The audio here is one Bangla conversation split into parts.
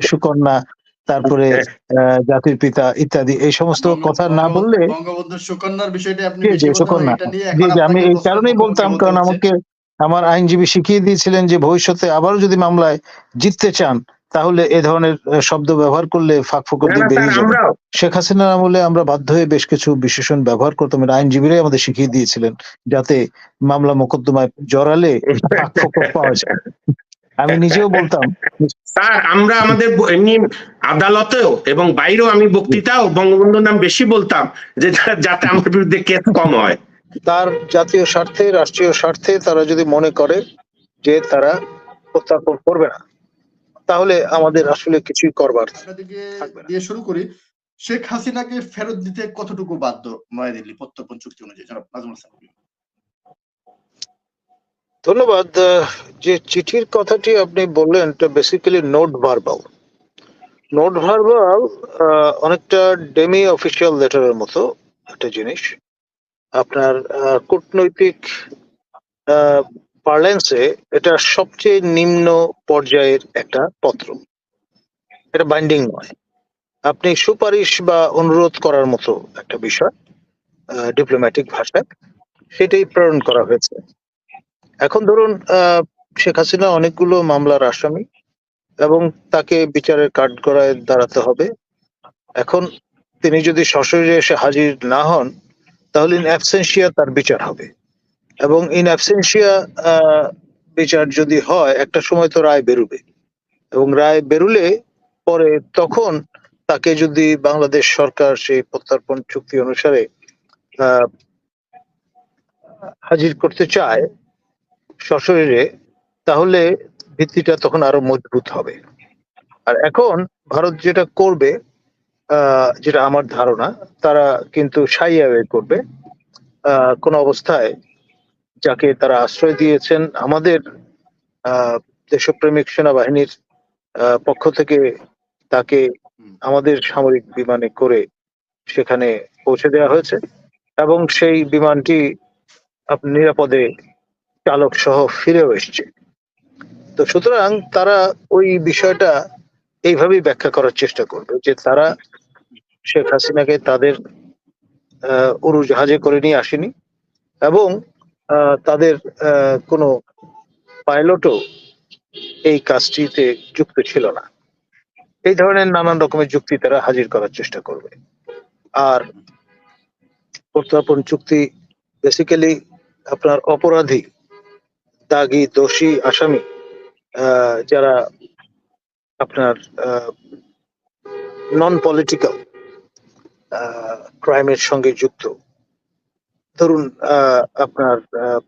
সুকন্যা তারপরে আহ, জাতির পিতা ইত্যাদি এই সমস্ত কথা না বললে সুকন্যার বিষয়টা আপনি সুকন্যা। জি আমি এই কারণেই বলতাম কারণ আমাকে আমার আইনজীবী শিখিয়ে দিয়েছিলেন যে ভবিষ্যতে আবারও যদি মামলায় জিততে চান তাহলে এ ধরনের শব্দ ব্যবহার করলে ফাঁক ফোকর না দিয়ে বেরিয়ে যাবে শেখ হাসিনার আমলে আমরা বাধ্য হয়ে বেশ কিছু বিশেষণ ব্যবহার করতাম এটা আইনজীবীরাই আমাদের শিখিয়ে দিয়েছিলেন যাতে মামলা মোকদ্দমায় জড়ালে ফাঁক ফোকর পাওয়া যায়। আমি নিজেও বলতাম স্যার আমরা আমাদের এমনি আদালতেও এবং বাইরেও আমি বক্তৃতাও বঙ্গবন্ধুর নাম বেশি বলতাম যে যাতে আমার বিরুদ্ধে কেস কম হয় তার জাতীয় স্বার্থে রাষ্ট্রীয় স্বার্থে তারা যদি মনে করে যে তারা প্রত্যাপন করবে না তাহলে আমাদের আসলে কিছুই করবার। দিয়ে শুরু করি শেখ হাসিনাকে ফেরত দিতে কতটুকু বাধ্য নয়াদিল্লি প্রত্যর্পণ চুক্তি অনুযায়ী জনাব নাজমুল হাসান। ধন্যবাদ। যে চিঠির কথাটি আপনি বললেন, এটা basically note verbal note verbal অনেকটা ডেমি অফিসিয়াল লেটারের মতো একটা জিনিস। আপনার কূটনৈতিক পার্লেন্সে এটা সবচেয়ে নিম্ন পর্যায়ের একটা পত্র। এটা বাইন্ডিং নয়। আপনি সুপারিশ বা অনুরোধ করার মতো একটা বিষয় ডিপ্লোম্যাটিক ভাষায়, সেটাই প্রেরণ করা হয়েছে। এখন ধরুন শেখ হাসিনা অনেকগুলো মামলার আসামি এবং তাকে বিচারের কাঠগড়ায় দাঁড়াতে হবে। এখন তিনি যদি সশরীরে এসে হাজির না হন, তাহলে ইন অ্যাবসেন্সিয়া তার বিচার হবে। এবং ইন অ্যাবসেন্সিয়া বিচার যদি হয়, একটা সময় তো রায় বেরোবে। এবং রায় বেরুলে পরে তখন তাকে যদি বাংলাদেশ সরকার সেই প্রত্যর্পণ চুক্তি অনুসারে হাজির করতে চায় সশরীরে, তাহলে ভিত্তিটা তখন আরও মজবুত হবে। আর এখন ভারত যেটা করবে যেটা আমার ধারণা, তারা কিন্তু সাইয়া করবে। কোন অবস্থায় যাকে তারা আশ্রয় দিয়েছেন, আমাদের দেশপ্রেমিক সেনাবাহিনীর পক্ষ থেকে তাকে আমাদের সামরিক বিমানে করে সেখানে পৌঁছে দেওয়া হয়েছে। এবং সেই বিমানটি আপনি নিরাপদে চালক সহ ফিরেও এসছে। তো সুতরাং তারা ওই বিষয়টা এইভাবেই ব্যাখ্যা করার চেষ্টা করবে যে তারা শেখ হাসিনাকে তাদের উড়োজাহাজে করে নিয়ে আসেনি এবং তাদের কোনো পাইলটও এই কাজটিতে যুক্ত ছিল না। এই ধরনের নানান রকমের যুক্তি তারা হাজির করার চেষ্টা করবে। আর প্রত্যাপন চুক্তি বেসিক্যালি আপনার অপরাধী দাগি, দোষী, আসামি যারা আপনার নন পলিটিক্যাল ক্রাইমের সঙ্গে যুক্ত। ধরুন আপনার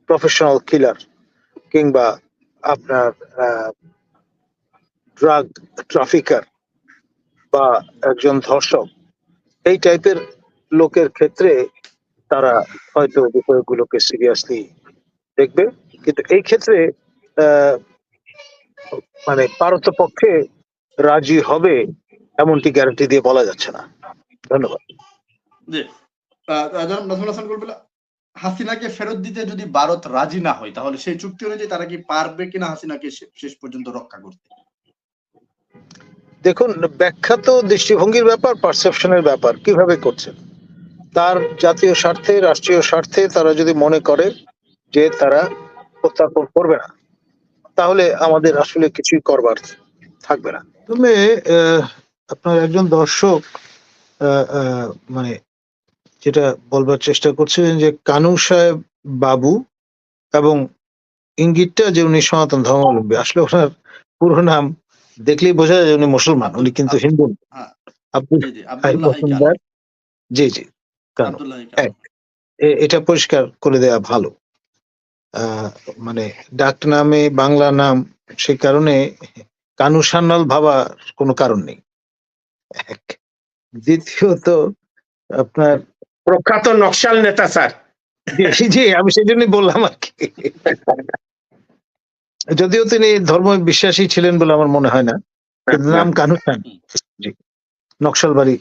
প্রফেশনাল কিলার কিংবা আপনার ড্রাগ ট্রাফিকার বা একজন ধর্ষক, এই টাইপের লোকের ক্ষেত্রে তারা হয়তো বিষয়গুলোকে সিরিয়াসলি দেখবে। কিন্তু এই ক্ষেত্রে মানে পারতপক্ষে রাজি হবে এমনটি গ্যারান্টি দিয়ে বলা যাচ্ছে না। ধন্যবাদ। জি। নাজমুল হাসান হাসিনাকে ফেরত দিতে যদি ভারত রাজি না হয় তাহলে সেই চুক্তি অনুযায়ী তারা কি পারবে কিনা হাসিনাকে শেষ পর্যন্ত রক্ষা করতে? দেখুন ব্যাখ্যা তো দৃষ্টিভঙ্গির ব্যাপার পারসেপশনের ব্যাপার। কীভাবে করছেন? তার জাতীয় স্বার্থে রাষ্ট্রীয় স্বার্থে তারা যদি মনে করে যে তারা প্রত্যার্পণ করবে না তাহলে আমাদের আসলে কিছুই করবার থাকবে না। তবে আহ, আপনার একজন দর্শক আহ, আহ, মানে যেটা বলবার চেষ্টা করছিলেন যে কানু সাহেব বাবু এবং ইঙ্গিতটা যে উনি সনাতন ধর্মাবলম্বী আসলে ওনার পুরো নাম দেখলেই বোঝা যায় যে উনি মুসলমান উনি কিন্তু হিন্দু। হ্যাঁ। আব্দুল জি জি হাই আব্দুল্লাহ মজুমদার জি জি কানু। এ- এটা পরিষ্কার করে দেয়া ভালো। মানে ডাক নামে বাংলা নাম সেই কারণে কানু সান্যাল ভাবার কোনো কারণ নেই। এক। দ্বিতীয়ত আপনার প্রখ্যাত নকশাল নেতা স্যার। জি আমি সেই জন্যই বললাম আর কি। যদিও তিনি ধর্ম বিশ্বাসী ছিলেন বলে আমার মনে হয় না নাম কানুসান জি নকশালবাড়ি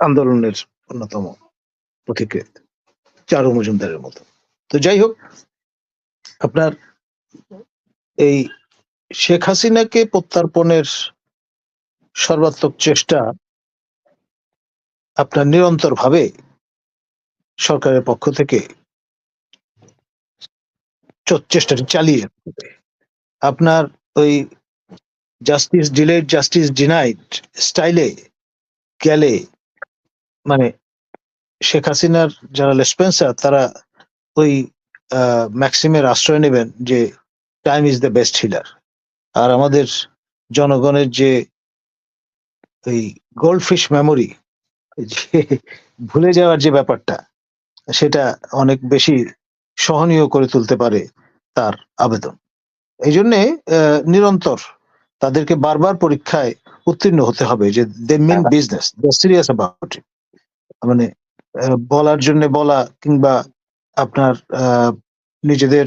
আন্দোলনের অন্যতম পথিকৃত চারু মজুমদারের মতো। তো যাই হোক আপনার এই শেখ হাসিনাকে প্রত্যার্পণের সর্বাত্মক চেষ্টা আপনার নিরন্তর ভাবে সরকারের পক্ষ থেকে চেষ্টাটি চালিয়ে আপনার ওই জাস্টিস ডিলেড, জাস্টিস ডিনাইড স্টাইলে গেলে মানে শেখ হাসিনার, যারা লেসপেন্সার তারা ওই ম্যাক্সিমের আশ্রয় নেবেন যে time is the best healer আর আমাদের জনগণের যে এই গোল্ড ফিশ মেমোরি যে ভুলে যাওয়ার যে ব্যাপারটা সেটা অনেক বেশি সহনীয় করে তুলতে পারে তার আবেদন। এই জন্যে নিরন্তর তাদেরকে বারবার পরীক্ষায় উত্তীর্ণ হতে হবে যে they mean business they serious about it মানে বলার জন্য বলা কিংবা আপনার নিজেদের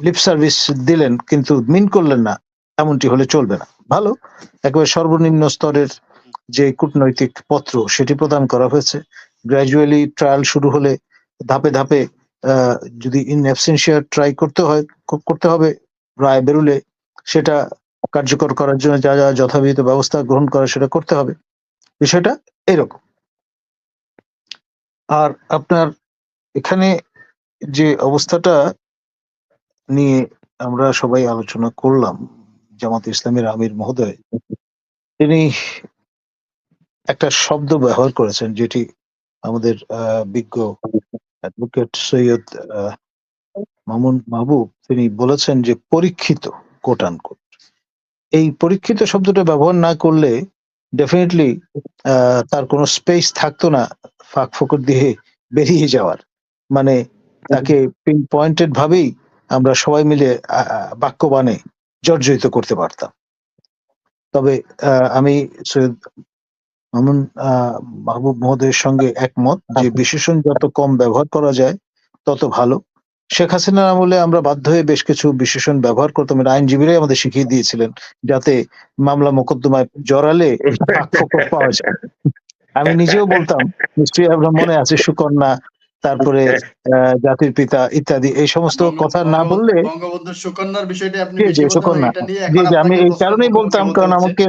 লিপ সার্ভিস দিলেন কিন্তু মিন করলেন না, এমনটি হলে চলবে না। ভালো, একেবারে সর্বনিম্ন স্তরের যে কূটনৈতিক পত্র সেটি প্রদান করা হয়েছে। গ্র্যাজুয়ালি ট্রায়াল শুরু হলে ধাপে ধাপে যদি ইন অ্যাবসেন্সিয়া ট্রাই করতে হয় করতে হবে, রায় বেরুলে সেটা কার্যকর করার জন্য যা যা যথাবিহিত ব্যবস্থা গ্রহণ করা সেটা করতে হবে। বিষয়টা এরকম। আর আপনার এখানে যে অবস্থাটা নিয়ে আমরা সবাই আলোচনা করলাম, জামাত ইসলামের আমির মহোদয়, তিনি একটা শব্দ ব্যবহার করেছেন যেটি আমাদের বিজ্ঞ অ্যাডভোকেট সৈয়দ মামুন মাহবুব, তিনি বলেছেন যে পরীক্ষিত কোটান কোট এই পরীক্ষিত শব্দটা ব্যবহার না করলে ডেফিনেটলি তার কোনো স্পেস থাকতো না ফাঁক ফোকর দিয়ে বেরিয়ে যাওয়ার। মানে তাকে পিন পয়েন্টেড ভাবেই আমরা সবাই মিলে বাক্যবাণে জর্জরিত করতে পারতাম। তবে আমি সৈয়দ মামুন মাহবুব মহোদয়ের সঙ্গে একমত যে বিশেষণ যত কম ব্যবহার করা যায় তত ভালো। শেখ হাসিনার আমলে আমরা বাধ্য হয়ে বেশ কিছু বিশেষণ ব্যবহার করতাম। এটা আইনজীবীরাই আমাদের শিখিয়ে দিয়েছিলেন যাতে মামলা মোকদ্দমায় জড়ালে পাওয়া যায়। আমি নিজেও বলতাম নিশ্চয়ই আপনার মনে আছে সুকন্যা তারপরে আহ, জাতির পিতা ইত্যাদি এই সমস্ত কথা না বললে বঙ্গবন্ধু সুকন্যার বিষয়টি আপনি জি, জি, বেশি বলতেন, সুকন্যা। জি আমি এই কারণেই বলতাম কারণ আমাকে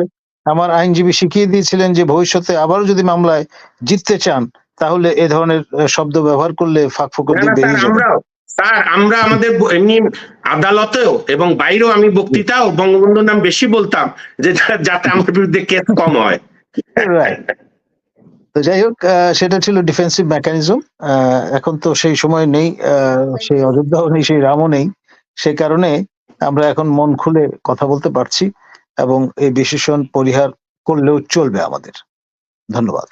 আমার আইনজীবী শিখিয়ে দিয়েছিলেন যে ভবিষ্যতে আবারও যদি মামলায় জিততে চান তাহলে এ ধরনের শব্দ ব্যবহার করলে ফাঁক ফোকর না দিয়ে বেরিয়ে স্যার যাবে স্যার আমরা আমাদের এমনি আদালতেও এবং বাইরেও আমি বক্তৃতাও বঙ্গবন্ধুর নাম বেশি বলতাম যে যাতে আমার বিরুদ্ধে কেস কম হয় Right. তো যাই হোক সেটা ছিল ডিফেন্সিভ মেকানিজম এখন তো সেই সময় নেই সেই অযোধ্যাও নেই, সেই রামও নেই। সে কারণে আমরা এখন মন খুলে কথা বলতে পারছি এবং এই বিশেষণ পরিহার করলেও চলবে আমাদের। ধন্যবাদ।